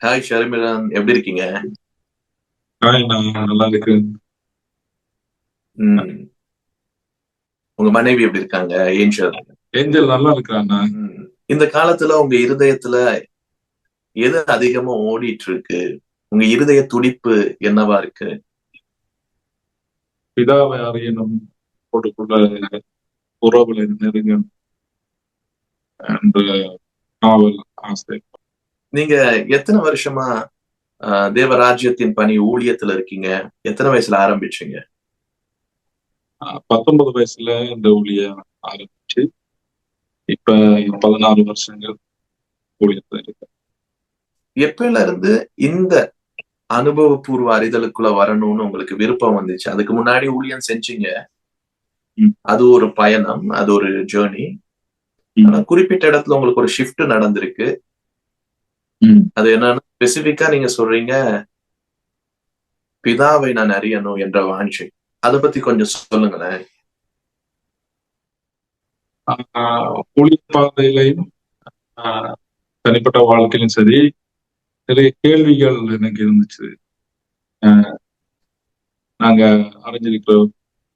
Hi ஷர்மிலன் எப்படி இருக்கீங்க? Hi நல்லா இருக்கேன். ம். உங்க மனைவி எப்படி இருக்காங்க? ஏஞ்சல் ஏஞ்சல் நல்லா இருக்கிறாண்ணா ம். இந்த காலத்துல உங்க இருதயத்துல எது அதிகமா ஓடிட்டு இருக்கு உங்க இருதய துடிப்பு என்னவா இருக்கு? பிதாவை அறியணும். கொடுக்குள்ள உறவுல நெருங்கும். என்ற நாவல் ஆசை நீங்க எத்தனை வருஷமா ஆஹ், தேவராஜ்யத்தின் பணி ஊழியத்துல இருக்கீங்க எத்தனை வயசுல ஆரம்பிச்சீங்க பத்தொன்பது வயசுல இந்த ஊழிய ஆரம்பிச்சு இப்ப பதினாறு வருஷங்கள் ஊழியத்துல இருக்கு எப்பல இருந்து இந்த அனுபவபூர்வ அறிதலுக்குள்ள வரணும்னு உங்களுக்கு விருப்பம் வந்துச்சு அதுக்கு முன்னாடி ஊழியம் செஞ்சீங்க. அது ஒரு பயணம் அது ஒரு ஜேர்னி. ஆனா குறிப்பிட்ட இடத்துல உங்களுக்கு ஒரு ஷிஃப்ட் நடந்திருக்கு. அது என்னன்னா ஸ்பெசிபிக்கா நீங்க சொல்றீங்க பிதாவை நான் அறியணும் என்ற வாஞ்சை. அதை பத்தி கொஞ்சம் சொல்லுங்களேன். ஆஹ் ஊழிய பாதையிலையும் ஆஹ் தனிப்பட்ட வாழ்க்கையிலும் சரி நிறைய கேள்விகள் எனக்கு இருந்துச்சு. ஆஹ் நாங்க அறிஞ்சிருக்கிற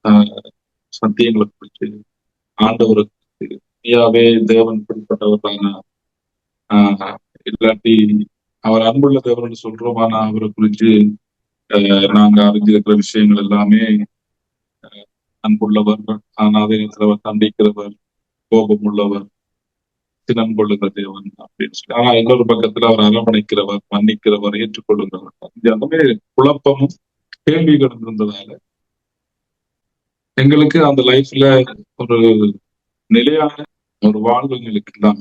ஆஹ் சத்தியங்களை குறித்து ஆண்டவரை குறித்து ஐயாவே தேவன் ஆஹ் இல்லாட்டி அவர் அன்புள்ள தேவர்னு சொல்றோம். ஆனா அவரை குறித்து ஆஹ் நாங்க அறிஞ்சிருக்கிற விஷயங்கள் எல்லாமே அன்புள்ளவர் ஆனா அதே நேரத்தில் தண்டிக்கிறவர் கோபம் உள்ளவர் சினம் கொள்ளுகிற தேவன் அப்படின்னு சொல்லி. ஆனா இன்னொரு பக்கத்துல அவர் அரவணைக்கிறவர் மன்னிக்கிறவர் ஏற்றுக்கொள்ளுகிறவர். இது அந்த மாதிரி குழப்பமும் கேள்விகளும் இருந்ததால எங்களுக்கு அந்த லைஃப்ல ஒரு நிலையான ஒரு வாழ்வு எங்களுக்கு இல்லாம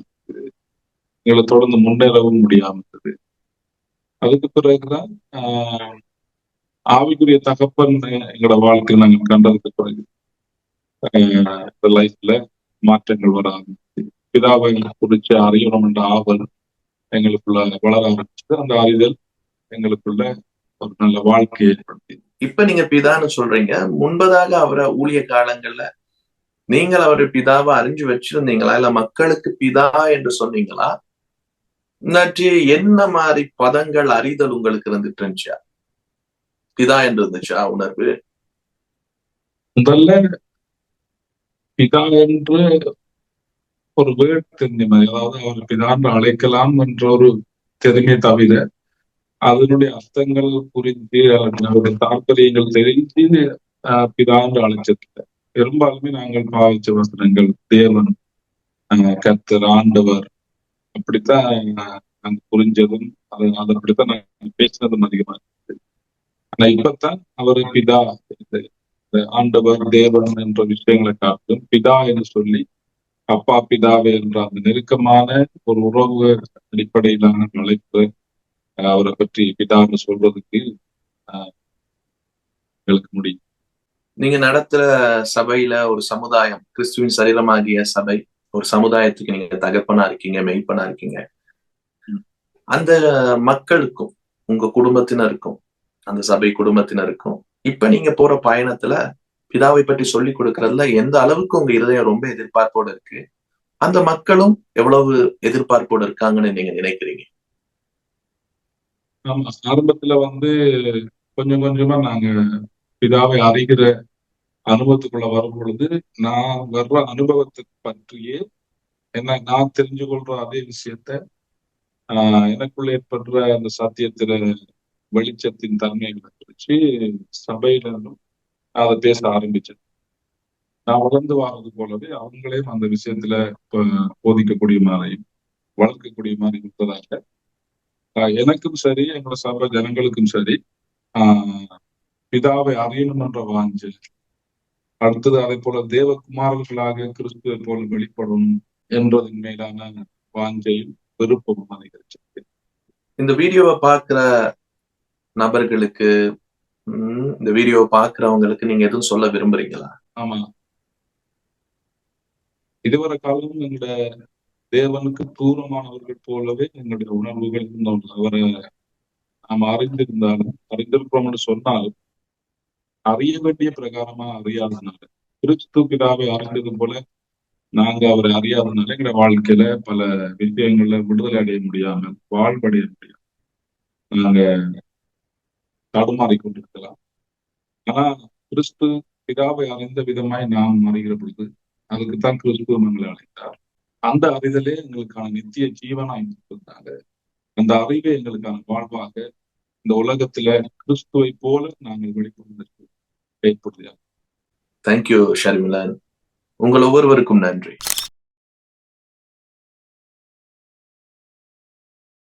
எங்களை தொடர்ந்து முன்னேறவும் முடியாம இருந்தது அதுக்கு பிறகுதான் ஆஹ் ஆவிக்குரிய தகப்பன் எங்களோட வாழ்க்கை நாங்கள் கண்டதுக்கு பிறகு ஆஹ் இந்த லைஃப்ல மாற்றங்கள் வர ஆரம்பிச்சு பிதாவை குறிச்சு அறியணும் என்ற ஆவல் எங்களுக்குள்ள வளர ஆரம்பிச்சது. அந்த அறிதல் எங்களுக்குள்ள ஒரு நல்ல வாழ்க்கையை ஏற்படுத்தி. இப்ப நீங்க பிதான்னு சொல்றீங்க. முன்பதாக அவரை ஊழிய காலங்கள்ல நீங்கள் அவரை பிதாவை அறிஞ்சு வச்சிருந்தீங்களா? இல்ல மக்களுக்கு பிதா என்று சொன்னீங்களா? நேற்று என்ன மாதிரி பதங்கள் அறிதல் உங்களுக்கு இருந்துட்டு இருந்துச்சா? பிதா என்று இருந்துச்சா உணர்வு? முதல்ல பிதா என்று ஒரு வேர்ட் தெரிஞ்ச அதாவது அவர் பிதான் அழைக்கலாம் என்ற ஒரு தெரிமை தவிர அதனுடைய அர்த்தங்கள் புரிஞ்சு அதனுடைய தாற்பயங்கள் தெரிஞ்சு ஆஹ் என்று அழைச்சதில்லை. பெரும்பாலுமே நாங்கள் பாவிச்ச வசனங்கள். தேவன் ஆஹ் கர்த்தர் ஆண்டவர் அப்படித்தான் நாங்க புரிஞ்சதும் அது அது அப்படித்தான் நாங்க பேசினதும் அதிகமா இருந்தது. ஆனா இப்பத்தான் அவர் பிதா ஆண்டவர் தேவன் என்ற விஷயங்களை காட்டும் பிதா என்று சொல்லி அப்பா பிதாவே என்ற அந்த நெருக்கமான ஒரு உறவு அடிப்படையிலான அழைப்பு அவரை பற்றி பிதான்னு சொல்றதுக்கு ஆஹ் எங்களுக்கு முடியும். நீங்க நடத்துற சபையில ஒரு சமுதாயம் கிறிஸ்துவின் சரீரமாகிய சபை ஒரு சமுதாயத்துக்கு நீங்க தகப்பனா இருக்கீங்க மெய்ப்பனா இருக்கீங்க. அந்த மக்களுக்கும் உங்க குடும்பத்தினருக்கும் அந்த சபை குடும்பத்தினருக்கும் இப்ப நீங்க போற பயணத்துல பிதாவை பற்றி சொல்லி கொடுக்கறதுல எந்த அளவுக்கு உங்க இருதயம் ரொம்ப எதிர்பார்ப்போட இருக்கு? அந்த மக்களும் எவ்வளவு எதிர்பார்ப்போட இருக்காங்கன்னு நீங்க நினைக்கிறீங்க? ஆமா ஆரம்பத்துல வந்து கொஞ்சம் கொஞ்சமா நாங்க பிதாவை அறிகிற அனுபவத்துக்குள்ள வரும் பொழுது நான் வர்ற அனுபவத்தை பற்றியே என்ன நான் தெரிஞ்சு கொள்ற அதே விஷயத்த ஆஹ் எனக்குள்ள ஏற்படுற அந்த சாத்தியத்துல வெளிச்சத்தின் தன்மைகளை குறிச்சு சபையில அதை பேச ஆரம்பிச்சேன் நான் வளர்ந்து வர்றது போலவே அவங்களையும் அந்த விஷயத்துல போதிக்கக்கூடிய மாதிரியும் வளர்க்கக்கூடிய மாதிரி இருந்ததாக ஆஹ் எனக்கும் சரி எங்களோட சபை ஜனங்களுக்கும் சரி ஆஹ் பிதாவை அறியணும் என்ற வாஞ்சு அடுத்தது அதே போல தேவகுமாரர்களாக கிறிஸ்துவை போல வெளிப்படணும் என்றதன் மேலான வாஞ்சையும் விருப்பமும் அதிகரிச்சிருக்கு இந்த வீடியோவை பார்க்குற நபர்களுக்கு இந்த வீடியோவை பார்க்குறவங்களுக்கு நீங்க எதுவும் சொல்ல விரும்புறீங்களா? ஆமா. இதுவரை காலம் எங்களோட தேவனுக்கு தூரமானவர்கள் போலவே எங்களுடைய உணர்வுகள் இருந்தோம் அவரை நாம் அறிந்திருந்தாலும் அறிந்திருக்கிறோம் என்று சொன்னாலும் அறிய வேண்டிய பிரகாரமா அறியாதனால. கிறிஸ்து பிதாவை அறிந்தது போல நாங்க அவரை அறியாதனால எங்க வாழ்க்கையில பல விஷயங்கள்ல விடுதலை அடைய முடியாமல் வாழ்வடைய முடியாது நாங்க தடுமாறி கொண்டிருக்கலாம் ஆனா கிறிஸ்து பிதாவை அறிந்த விதமாய் நாம் அறிகிற பொழுது அதுக்குத்தான் கிறிஸ்துவ எங்களை அழைத்தார். அந்த அறிதலே எங்களுக்கான நித்திய ஜீவனாய் இருந்தாங்க அந்த அறிவே எங்களுக்கான வாழ்வாக இந்த உலகத்துல கிறிஸ்துவை போல நாங்கள் வெளிப்படுவதற்கு ஏற்படுகிறார் தேங்க்யூ ஷர்மிளன் உங்கள் ஒவ்வொருவருக்கும் நன்றி.